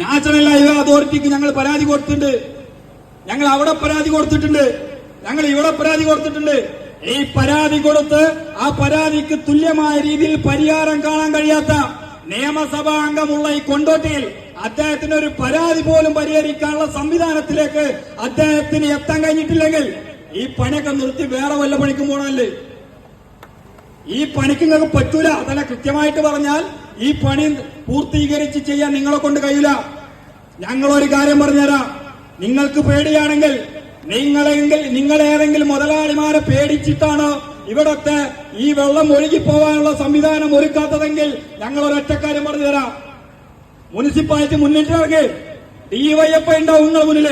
National highway അതോറിറ്റിക്ക് ഞങ്ങൾ പരാതി കൊടുത്തിട്ടുണ്ട്. ഞങ്ങൾ അവിടെ പരാതി കൊടുത്തിട്ടുണ്ട്. ഞങ്ങൾ ഇവിടെ പരാതി കൊടുത്തിട്ടുണ്ട്. ഈ പരാതി കൊടുത്ത് ആ പരാതിക്ക് തുല്യമായ രീതിയിൽ പരിഹാരം കാണാൻ കഴിയാത്ത നിയമസഭാ അംഗമുള്ള ഈ കൊണ്ടോട്ടിയിൽ അദ്ദേഹത്തിന് ഒരു പരാതി പോലും പരിഹരിക്കാനുള്ള സംവിധാനത്തിലേക്ക് അദ്ദേഹത്തിന് എത്താൻ കഴിഞ്ഞിട്ടില്ലെങ്കിൽ ഈ പണിയൊക്കെ നിർത്തി വേറെ വല്ല പണിക്കും പോകണമല്ലേ ഈ പണിക്ക് നിങ്ങൾക്ക് പറ്റൂല. അതല്ല കൃത്യമായിട്ട് പറഞ്ഞാൽ ഈ പണി പൂർത്തീകരിച്ച് ചെയ്യാൻ നിങ്ങളെ കൊണ്ട് കഴിയില്ല. ഞങ്ങൾ ഒരു കാര്യം പറഞ്ഞുതരാം. നിങ്ങൾക്ക് പേടിയാണെങ്കിൽ നിങ്ങളെങ്കിൽ നിങ്ങളേതെങ്കിലും മുതലാളിമാരെ പേടിച്ചിട്ടാണ് ഇവിടത്തെ ഈ വെള്ളം ഒഴുകി പോകാനുള്ള സംവിധാനം ഒരുക്കാത്തതെങ്കിൽ ഞങ്ങൾ ഒരൊറ്റ കാര്യം പറഞ്ഞു തരാം മുനിസിപ്പാലിറ്റി മുന്നിട്ടിറങ്ങി ഡിവൈഎഫ്ഐ ഉണ്ടാവും നിങ്ങളുടെ മുന്നിൽ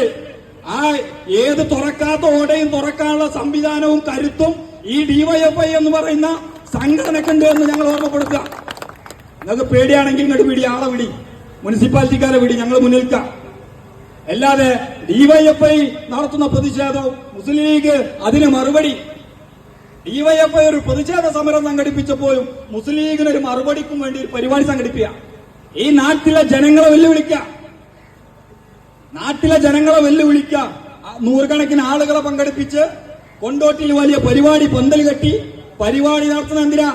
ആ ഏത് തുറക്കാത്ത ഓടയും തുറക്കാനുള്ള സംവിധാനവും കരുത്തും ഈ ഡിവൈഎഫ്ഐ എന്ന് പറയുന്ന സംഘടനക്കുണ്ട് എന്ന് ഞങ്ങൾ ഓർമ്മപ്പെടുത്തുക. നിങ്ങൾക്ക് പേടിയാണെങ്കിൽ ഇങ്ങോട്ട് വിടി ആളെ വിടി. മുനിസിപ്പാലിറ്റിക്കാരെ വിടി ഞങ്ങൾ മുന്നിൽക്കാം അല്ലാതെ ഡിവൈഎഫ്ഐ നടത്തുന്ന പ്രതിഷേധവും മുസ്ലിം ലീഗ് അതിന് മറുപടി. ഡിവൈഎഫ്ഐ ഒരു പ്രതിഷേധ സമരം സംഘടിപ്പിച്ചപ്പോഴും മുസ്ലിം ലീഗിന് ഒരു മറുപടിക്കും വേണ്ടി ഒരു പരിപാടി സംഘടിപ്പിക്കുക ഈ നാട്ടിലെ ജനങ്ങളെ വെല്ലുവിളിക്ക. നാട്ടിലെ ജനങ്ങളെ വെല്ലുവിളിക്ക. നൂറുകണക്കിന് ആളുകളെ പങ്കെടുപ്പിച്ച് കൊണ്ടോട്ടിൽ വലിയ പരിപാടി പന്തൽ കെട്ടി പരിപാടി നടത്തുന്ന എന്തിനാ?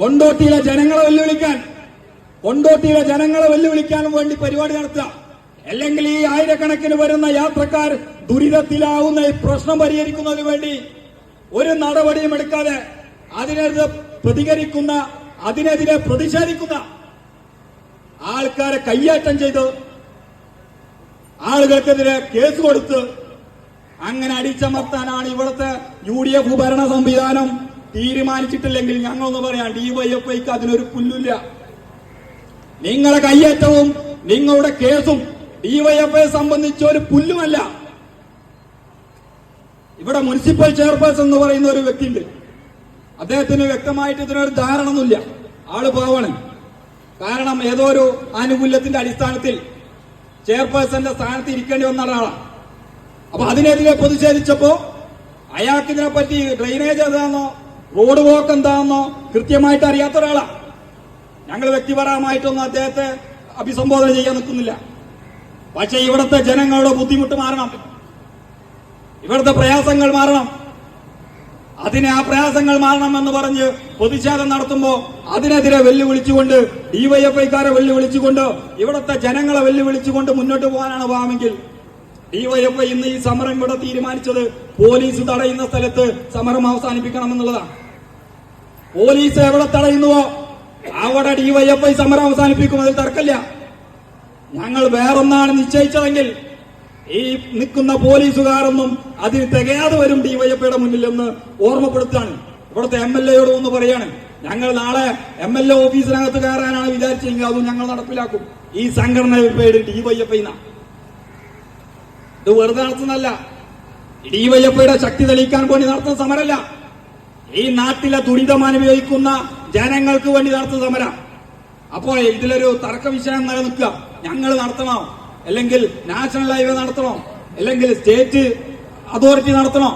കൊണ്ടോട്ടിയിലെ ജനങ്ങളെ വെല്ലുവിളിക്കാൻ കൊണ്ടോട്ടിയിലെ ജനങ്ങളെ വെല്ലുവിളിക്കാനും വേണ്ടി പരിപാടി നടത്തുക. അല്ലെങ്കിൽ ഈ ആയിരക്കണക്കിന് വരുന്ന യാത്രക്കാർ ദുരിതത്തിലാവുന്ന ഈ പ്രശ്നം പരിഹരിക്കുന്നതിന് വേണ്ടി ഒരു നടപടിയും എടുക്കാതെ അതിനെതിരെ പ്രതികരിക്കുന്ന അതിനെതിരെ പ്രതിഷേധിക്കുന്ന ആൾക്കാരെ കയ്യേറ്റം ചെയ്ത് ആളുകൾക്കെതിരെ കേസ് കൊടുത്ത് അങ്ങനെ അടിച്ചമർത്താനാണ് ഇവിടുത്തെ യു ഡി എഫ് ഭരണ സംവിധാനം. തീരുമാനിച്ചിട്ടില്ലെങ്കിൽ ഞങ്ങളൊന്ന് പറയാം ഡിവൈഎഫ്ഐക്ക് അതിനൊരു പുല്ലില്ല. നിങ്ങളുടെ കയ്യേറ്റവും നിങ്ങളുടെ കേസും ഡിവൈഎഫ്ഐ സംബന്ധിച്ച ഒരു പുല്ലുമല്ല. ഇവിടെ മുനിസിപ്പൽ ചെയർപേഴ്സൺ എന്ന് പറയുന്ന ഒരു വ്യക്തിയുണ്ട്. അദ്ദേഹത്തിന് വ്യക്തമായിട്ട് ഇതിനൊരു ധാരണയൊന്നുമില്ല. ആൾ പാവാണ് കാരണം ഏതോ ഒരു ആനുകൂല്യത്തിന്റെ അടിസ്ഥാനത്തിൽ ചെയർപേഴ്സന്റെ സ്ഥാനത്ത് ഇരിക്കേണ്ടി വന്ന ഒരാളാണ്. അപ്പൊ അതിനെതിരെ പ്രതിഷേധിച്ചപ്പോ അയാൾക്ക് ഇതിനെപ്പറ്റി ഡ്രെയിനേജ് എന്താണെന്നോ റോഡ് വോക്ക് എന്താണെന്നോ കൃത്യമായിട്ട് അറിയാത്ത ഒരാളാണ് ഞങ്ങൾ വ്യക്തിപരമായിട്ടൊന്നും അദ്ദേഹത്തെ അഭിസംബോധന ചെയ്യാൻ നിൽക്കുന്നില്ല. പക്ഷെ ഇവിടുത്തെ ജനങ്ങളുടെ ബുദ്ധിമുട്ട് മാറണം. ഇവിടുത്തെ പ്രയാസങ്ങൾ മാറണം. അതിനെ ആ പ്രയാസങ്ങൾ മാറണം എന്ന് പറഞ്ഞ് പ്രതിഷേധം നടത്തുമ്പോ അതിനെതിരെ വെല്ലുവിളിച്ചുകൊണ്ട് ഡിവൈഎഫ്ഐക്കാരെ വെല്ലുവിളിച്ചുകൊണ്ട് ഇവിടുത്തെ ജനങ്ങളെ വെല്ലുവിളിച്ചുകൊണ്ട് മുന്നോട്ട് പോകാനാണ് ഭാവമെങ്കിൽ ഡിവൈഎഫ്ഐ ഇന്ന് ഈ സമരം ഇവിടെ തീരുമാനിച്ചത് പോലീസ് തടയുന്ന സ്ഥലത്ത് സമരം അവസാനിപ്പിക്കണം എന്നുള്ളതാണ് പോലീസ് എവിടെ തടയുന്നുവോ അവിടെ ഡിവൈഎഫ്ഐ സമരം അവസാനിപ്പിക്കും അതിൽ തർക്കമില്ല. ഞങ്ങൾ വേറൊന്നാണ് നിശ്ചയിച്ചതെങ്കിൽ ഈ നിൽക്കുന്ന പോലീസുകാരൊന്നും അതിന് തികയാതെ വരും ഡിവൈഎഫ്ഐയുടെ മുന്നിൽ എന്ന് ഓർമ്മപ്പെടുത്താണ് ഇവിടുത്തെ എം എൽ എയോട് ഒന്ന് പറയാണ് ഞങ്ങൾ നാളെ എം എൽ എ ഓഫീസിനകത്ത് കയറാനാണ് വിചാരിച്ചെങ്കിൽ അതും ഞങ്ങൾ നടപ്പിലാക്കും. ഈ സംഘടന പേര് ഡിവൈഎഫ്ഐ എന്നാ ഇത് വെറുതെ നടത്തുന്നല്ല ഡിവൈഎഫ്ഐയുടെ ശക്തി തെളിയിക്കാൻ വേണ്ടി നടത്തുന്ന സമരമല്ല. ഈ നാട്ടിലെ ദുരിതം ജനങ്ങൾക്ക് വേണ്ടി നടത്തുന്ന സമരം. അപ്പോൾ ഇതിലൊരു തർക്ക വിഷയം നിലനിൽക്കുക ഞങ്ങൾ നടത്തണോ. അല്ലെങ്കിൽ നാഷണൽ ഹൈവേ നടത്തണോ. അല്ലെങ്കിൽ സ്റ്റേറ്റ് അതോറിറ്റി നടത്തണോ.